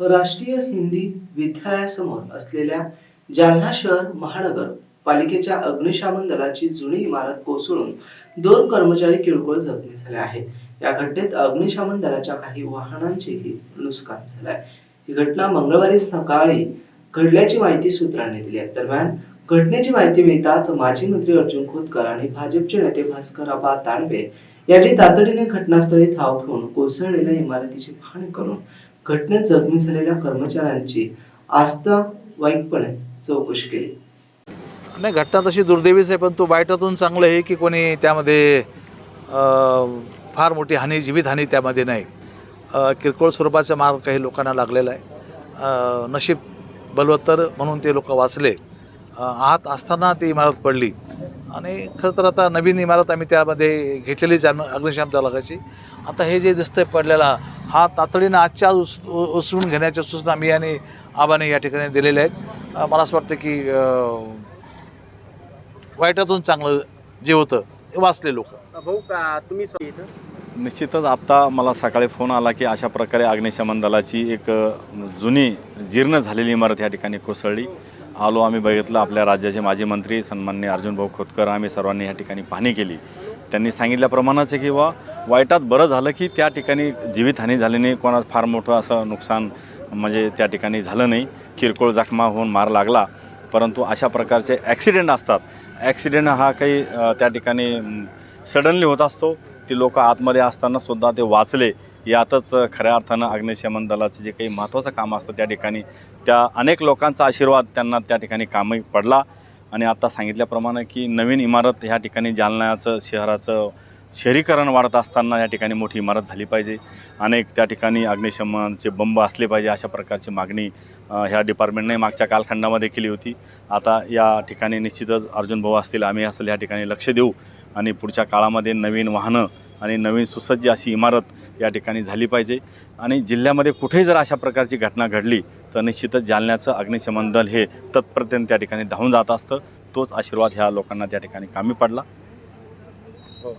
राष्ट्रीय हिंदी विद्यालयासमोर असलेल्या जालना शहर महानगर पालिकेच्या अग्निशमन दलाची जुनी इमारत कोसळून दोन कर्मचारी किरकोळ जखमी झाले आहेत. या घटनेत अग्निशमन दलाच्या काही वाहनांचेही नुकसान झालं आहे. ही घटना मंगळवारी सकाळी घडल्याची माहिती सूत्रांनी दिली आहे. दरम्यान घटनेची माहिती मिळताच माजी मंत्री अर्जुन खोतकर आणि भाजपचे नेते भास्कर आबा तांडवे यांनी तातडीने घटनास्थळी धाव घेऊन कोसळलेल्या इमारतीची पाहणी करून घटनेत जखमी झालेल्या कर्मचाऱ्यांची आस्था वाईकपणे चौकशी केली. नाही घटना तशी दुर्दैवीच आहे पण तो वाईटातून चांगलं आहे की कोणी त्यामध्ये फार मोठी हानी जीवितहानी त्यामध्ये नाही. किरकोळ स्वरूपाचा मार्ग काही लोकांना लागलेला आहे. नशीब बलवत्तर म्हणून ते लोक वाचले. आत असताना ती इमारत पडली. आणि खरं तर आता नवीन इमारत आम्ही त्यामध्ये घेतलेलीच आहे अग्निशामक दलाची आता हे जे दिसतंय पडलेला हा तातडीनं आजच्या आज उस उ- उचलून घेण्याच्या सूचना मी आणि आबाने या ठिकाणी दिलेल्या आहेत. मला असं वाटतं की वाईटातून चांगलं जे होतं ते वाचले लोक. भाऊ का तुम्ही निश्चितच आत्ता मला सकाळी फोन आला की अशा प्रकारे अग्निशमन दलाची एक जुनी जीर्ण झालेली इमारत या ठिकाणी कोसळली. आलो आम्ही बघितलं आपल्या राज्याचे माजी मंत्री सन्मान्य अर्जुनभाऊ खोतकर आम्ही सर्वांनी या ठिकाणी पाहणी केली. त्यांनी सांगितल्याप्रमाणेच आहे की वा वाईटात बरं झालं की त्या ठिकाणी जीवितहानी झाली नाही कोणा फार मोठं असं नुकसान म्हणजे त्या ठिकाणी झालं नाही. किरकोळ जखमा होऊन मार लागला. परंतु अशा प्रकारचे ॲक्सिडेंट असतात. ॲक्सिडेंट हा काही त्या ठिकाणी सडनली होत असतो. ती लोक आतमध्ये असताना सुद्धा ते वाचले. यातच खऱ्या अर्थानं अग्निशमन दलाचं जे काही महत्त्वाचं काम असतं त्या ठिकाणी त्या अनेक लोकांचा आशीर्वाद त्यांना त्या ठिकाणी कामही पडला. आणि आत्ता सांगितल्याप्रमाणे की नवीन इमारत ह्या ठिकाणी जालन्याचं शहराचं शहरीकरण वाढत असताना या ठिकाणी मोठी इमारत झाली पाहिजे. अनेक त्या ठिकाणी अग्निशमनचे बंब असले पाहिजे अशा प्रकारची मागणी ह्या डिपार्टमेंटने मागच्या कालखंडामध्ये केली होती. आता या ठिकाणी निश्चितच अर्जुन भाऊ असतील आम्ही असेल या ठिकाणी लक्ष देऊ. आणि पुढच्या काळामध्ये नवीन वाहनं आणि नवीन सुसज्ज अशी इमारत या ठिकाणी झाली पाहिजे. आणि जिल्ह्यामध्ये कुठेही जर अशा प्रकारची घटना घडली तर निश्चितच जालन्याचं अग्निशमन दल हे तत्प्रत्यंत त्या ठिकाणी धावून जात असतं. तोच आशीर्वाद ह्या लोकांना त्या ठिकाणी कामी पडला.